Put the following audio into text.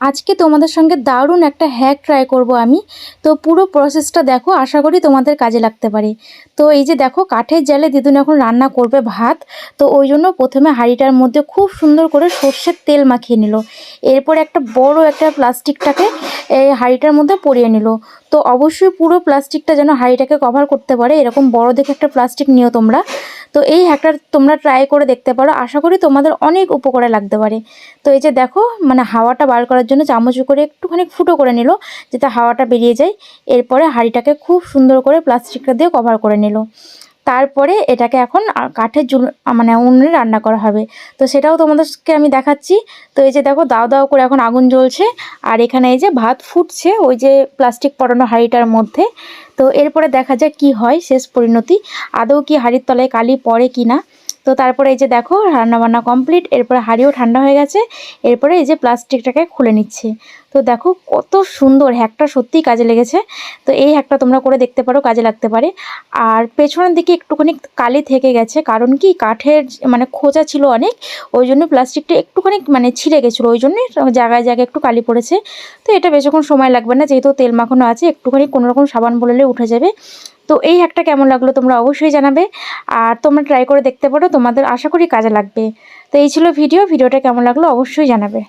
আজকে তোমাদের সঙ্গে দারুণ একটা হ্যাক ট্রাই করব আমি। তো পুরো প্রসেসটা দেখো, আশা করি তোমাদের কাজে লাগতে পারে। তো এই যে দেখো, কাঠের জালে দিদুন এখন রান্না করবে ভাত। তো ওই জন্য প্রথমে হাঁড়িটার মধ্যে খুব সুন্দর করে সর্ষের তেল মাখিয়ে নিল। এরপর একটা বড় একটা প্লাস্টিকটাকে এই হাঁড়িটার মধ্যে পরিয়ে নিল। তো অবশ্যই পুরো প্লাস্টিকটা যেন হাঁড়িটাকে কভার করতে পারে, এরকম বড় দেখে একটা প্লাস্টিক নিও তোমরা। তো এই হ্যাকটা তোমরা ট্রাই করে দেখতে পারো। আশা করি তোমাদের অনেক উপকারে লাগতে পারে। তো এই যে দেখো মানে হাওয়াটা বার করার জন্য চামচ করে একটুখানি ফুটো করে নিল, যাতে হাওয়াটা বেরিয়ে যায়। এরপরে হাঁড়িটাকে খুব সুন্দর করে প্লাস্টিকটা দিয়ে কভার করে নিল। তারপরে এটাকে এখন কাঠের জুল মানে উনুনে রান্না করা হবে। তো সেটাও তোমাদেরকে আমি দেখাচ্ছি। তো এই যে দেখো, দাও দাও করে এখন আগুন জ্বলছে। আর এখানে এই যে ভাত ফুটছে, ওই যে প্লাস্টিক পরানো হাঁড়িটার মধ্যে। তো এরপরে দেখা যাক কি হয়, শেষ পরিণতি। আদৌ কি হাড়ির তলায় কালি পড়ে কি না তো তারপরে এই যে দেখো, রান্নাবান্না কমপ্লিট এরপরে হাঁড়িও ঠান্ডা হয়ে গেছে, এরপরে এই যে প্লাস্টিকটাকে খুলে নিচ্ছে। তো দেখো কত সুন্দর হ্যাকটা সত্যিই কাজে লেগেছে। তো এই হ্যাকটা তোমরা করে দেখতে পারো, কাজে লাগতে পারে। আর পেছনের দিকে একটুখানি কালি থেকে গেছে, কারণ কি কাঠের মানে খোঁচা ছিল অনেক, ওই জন্য প্লাস্টিকটা একটুখানি মানে ছিঁড়ে গেছিল, ওই জন্যই জায়গায় জায়গায় একটু কালি পড়েছে। তো এটা বেশিক্ষণ সময় লাগবে না, যেহেতু তেল মাখানো আছে, একটুখানি কোনোরকম সাবান বললে উঠে যাবে। তো এই হ্যাকটা কেমন লাগল তোমরা অবশ্যই জানাবে। আর তোমরা ট্রাই করে দেখতে পারো, তোমাদের আশা করি কাজে লাগবে। তো এই ছিল ভিডিও ভিডিওটা কেমন লাগল অবশ্যই জানাবে।